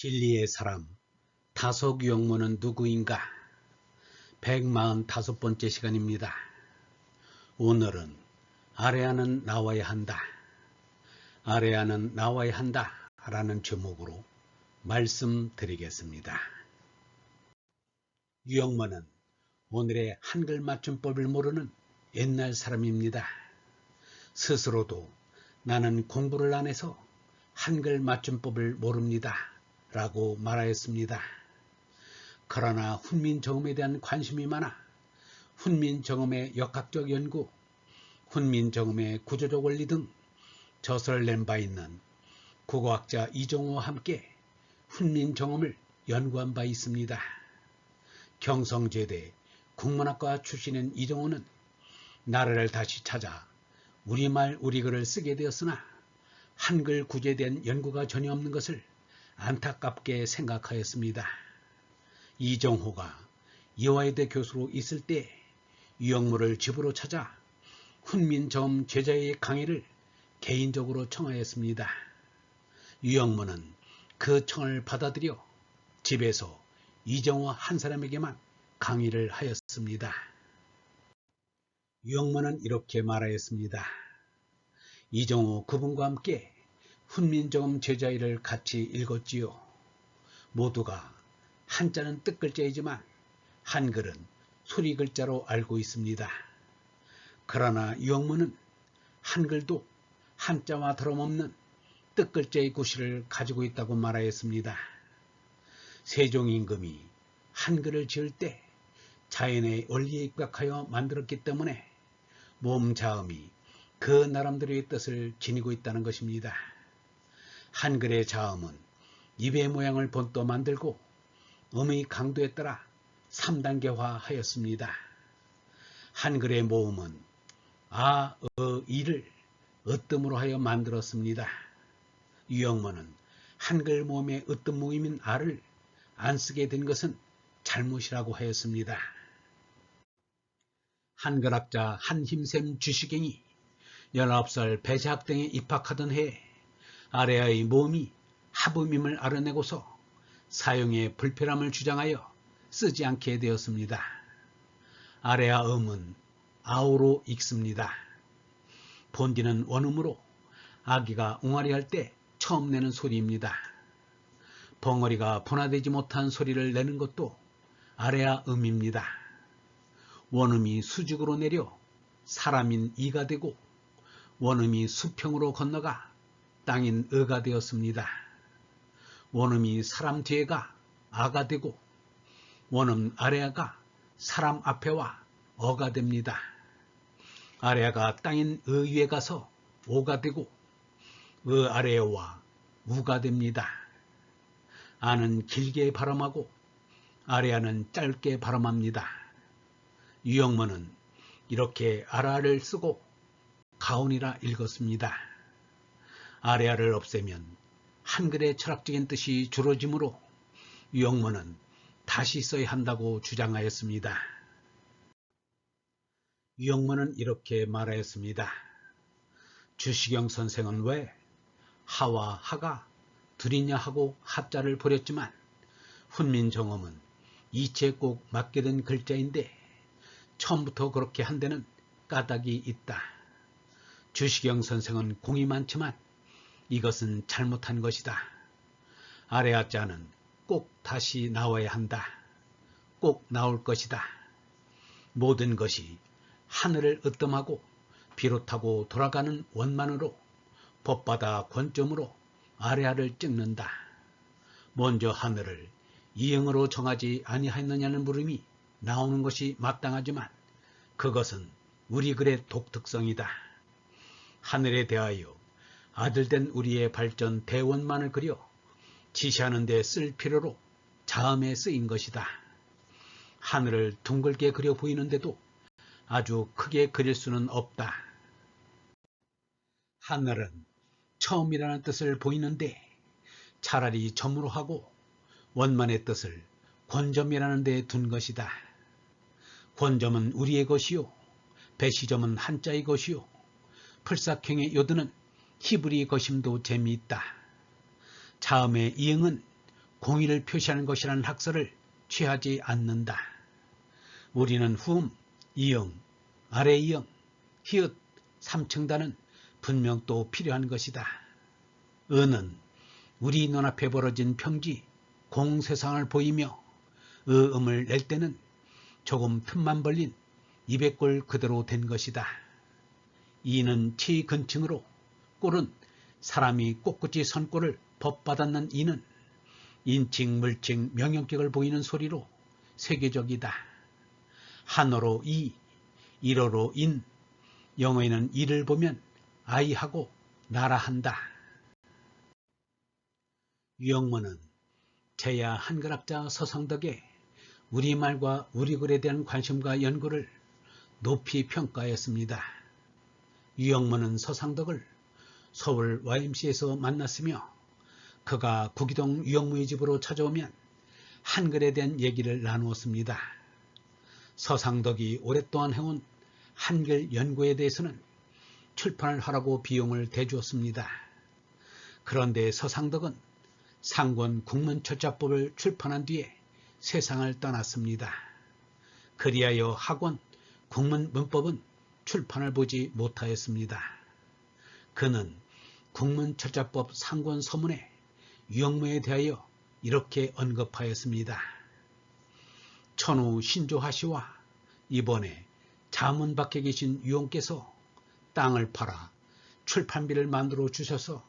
진리의 사람 다속 유형문은 누구인가? 145번째 시간입니다. 오늘은 아레아는 나와야 한다. 아레아는 나와야 한다. 라는 제목으로 말씀드리겠습니다. 유형문은 오늘의 한글 맞춤법을 모르는 옛날 사람입니다. 스스로도 나는 공부를 안 해서 한글 맞춤법을 모릅니다. 라고 말하였습니다. 그러나 훈민정음에 대한 관심이 많아 훈민정음의 역학적 연구, 훈민정음의 구조적 원리 등 저서를 낸 바 있는 국어학자 이종호와 함께 훈민정음을 연구한 바 있습니다. 경성제대 국문학과 출신인 이종호는 나라를 다시 찾아 우리말 우리글을 쓰게 되었으나 한글 구제에 대한 연구가 전혀 없는 것을 안타깝게 생각하였습니다. 이정호가 이화여대 교수로 있을 때 유영무를 집으로 찾아 훈민점 제자의 강의를 개인적으로 청하였습니다. 유영무는 그 청을 받아들여 집에서 이정호 한 사람에게만 강의를 하였습니다. 유영무는 이렇게 말하였습니다. 이정호 그분과 함께 훈민정음 제자의를 같이 읽었지요. 모두가 한자는 뜻글자이지만 한글은 소리 글자로 알고 있습니다. 그러나 유영문은 한글도 한자와 다름없는 뜻글자의 구실을 가지고 있다고 말하였습니다. 세종 임금이 한글을 지을 때 자연의 원리에 입각하여 만들었기 때문에 몸 자음이 그 나름대로의 뜻을 지니고 있다는 것입니다. 한글의 자음은 입의 모양을 본떠 만들고 음의 강도에 따라 3단계화 하였습니다. 한글의 모음은 아, 어, 이를 으뜸으로 하여 만들었습니다. 유영문은 한글 모음의 으뜸 모임인 아를 안 쓰게 된 것은 잘못이라고 하였습니다. 한글학자 한힘샘 주시경이 19살 배제학당에 입학하던 해에 아레아의 모음이 합음임을 알아내고서 사용의 불편함을 주장하여 쓰지 않게 되었습니다. 아레아 음은 아우로 읽습니다. 본디는 원음으로 아기가 웅아리할 때 처음 내는 소리입니다. 벙어리가 분화되지 못한 소리를 내는 것도 아레아 음입니다. 원음이 수직으로 내려 사람인 이가 되고 원음이 수평으로 건너가 땅인 의가 되었습니다. 원음이 사람 뒤에가 아가 되고 원음 아래아가 사람 앞에와 어가 됩니다. 아래아가 땅인 의 위에 가서 오가 되고 의 아래와 우가 됩니다. 아는 길게 발음하고 아래아는 짧게 발음합니다. 유영문은 이렇게 아라를 쓰고 가온이라 읽었습니다. 아레아를 없애면 한글의 철학적인 뜻이 줄어지므로 유영문은 다시 써야 한다고 주장하였습니다. 유영문은 이렇게 말하였습니다. 주시경 선생은 왜 하와 하가 둘이냐 하고 합자를 버렸지만 훈민정음은 이체 꼭 맞게 된 글자인데 처음부터 그렇게 한 데는 까닭이 있다. 주시경 선생은 공이 많지만 이것은 잘못한 것이다. 아레아자는 꼭 다시 나와야 한다. 꼭 나올 것이다. 모든 것이 하늘을 으뜸하고 비롯하고 돌아가는 원만으로 법바다 권점으로 아레아를 찍는다. 먼저 하늘을 이행으로 정하지 아니하였느냐는 물음이 나오는 것이 마땅하지만 그것은 우리 글의 독특성이다. 하늘에 대하여 아들된 우리의 발전 대원만을 그려 지시하는 데 쓸 필요로 자음에 쓰인 것이다. 하늘을 둥글게 그려 보이는데도 아주 크게 그릴 수는 없다. 하늘은 처음이라는 뜻을 보이는데 차라리 점으로 하고 원만의 뜻을 권점이라는 데둔 것이다. 권점은 우리의 것이요. 배시점은 한자의 것이요. 풀삭형의 요드는 히브리 것임도 재미있다. 자음의 이응은 공의를 표시하는 것이라는 학설을 취하지 않는다. 우리는 후음, 이응, 아래 이응, 히읗, 삼층단은 분명 또 필요한 것이다. 은은 우리 눈앞에 벌어진 평지, 공세상을 보이며 의음을 낼 때는 조금 틈만 벌린 200골 그대로 된 것이다. 이는 치근층으로 꼴은 사람이 꼿꼿이 선 꼴을 법받았는 이는 인칭, 물칭, 명령격을 보이는 소리로 세계적이다. 한어로 이, 일어로 인, 영어에는 이를 보면 아이하고 나라한다. 유영문은 제야 한글학자 서상덕의 우리말과 우리글에 대한 관심과 연구를 높이 평가했습니다. 유영문은 서상덕을 서울 YMC에서 만났으며 그가 구기동 유영무의 집으로 찾아오면 한글에 대한 얘기를 나누었습니다. 서상덕이 오랫동안 해온 한글 연구에 대해서는 출판을 하라고 비용을 대주었습니다. 그런데 서상덕은 상권 국문철자법을 출판한 뒤에 세상을 떠났습니다. 그리하여 학원 국문문법은 출판을 보지 못하였습니다. 그는 국문철자법 상권 서문에 유영무에 대하여 이렇게 언급하였습니다. 천우 신조하시와 이번에 자문 밖에 계신 유용께서 땅을 팔아 출판비를 만들어 주셔서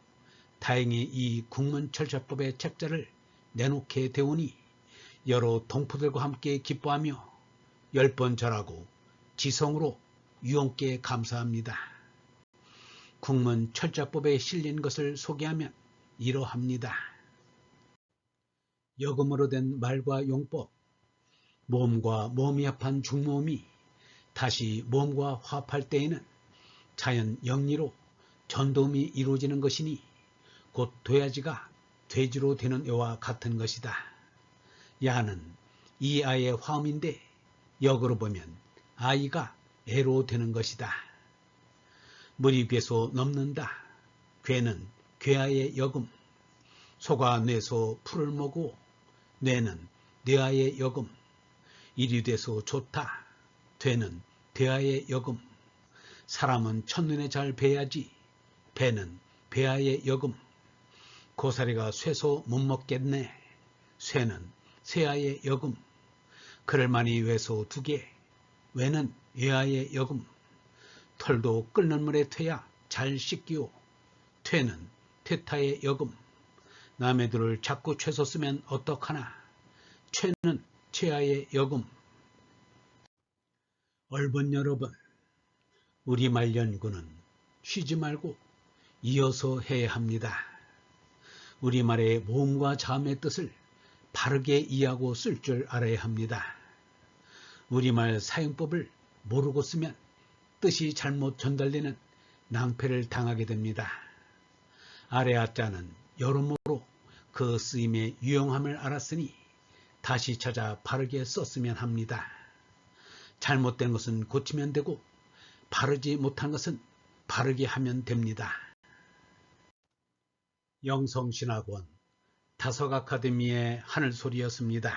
다행히 이 국문철자법의 책자를 내놓게 되오니 여러 동포들과 함께 기뻐하며 열 번 절하고 지성으로 유용께 감사합니다. 국문 철자법에 실린 것을 소개하면 이러합니다. 여금으로 된 말과 용법, 모험과 모험이 합한 중모험이 다시 모험과 화합할 때에는 자연 영리로 전도음이 이루어지는 것이니 곧 도야지가 돼지로 되는 애와 같은 것이다. 야는 이 아이의 화음인데 역으로 보면 아이가 애로 되는 것이다. 물이 괴소 넘는다. 괴는 괴아의 역음. 소가 뇌소 풀을 먹고 뇌는 뇌아의 역음. 일이 돼서 좋다. 되는 대아의 역음. 사람은 첫눈에 잘 배야지. 배는 배아의 역음. 고사리가 쇠소 못 먹겠네. 쇠는 쇠아의 역음. 그럴 만이 외소 두 개. 외는 외아의 역음. 털도 끓는 물에 퇴야 잘 씻기오. 퇴는 퇴타의 역음. 남의 들을 자꾸 최소 쓰면 어떡하나. 최는 최하의 역음. 얼번 여러분, 우리말 연구는 쉬지 말고 이어서 해야 합니다. 우리말의 모음과 자음의 뜻을 바르게 이해하고 쓸 줄 알아야 합니다. 우리말 사용법을 모르고 쓰면 뜻이 잘못 전달되는 낭패를 당하게 됩니다. 아래 아자는 여러모로 그 쓰임의 유용함을 알았으니 다시 찾아 바르게 썼으면 합니다. 잘못된 것은 고치면 되고 바르지 못한 것은 바르게 하면 됩니다. 영성신학원 다석 아카데미의 하늘소리였습니다.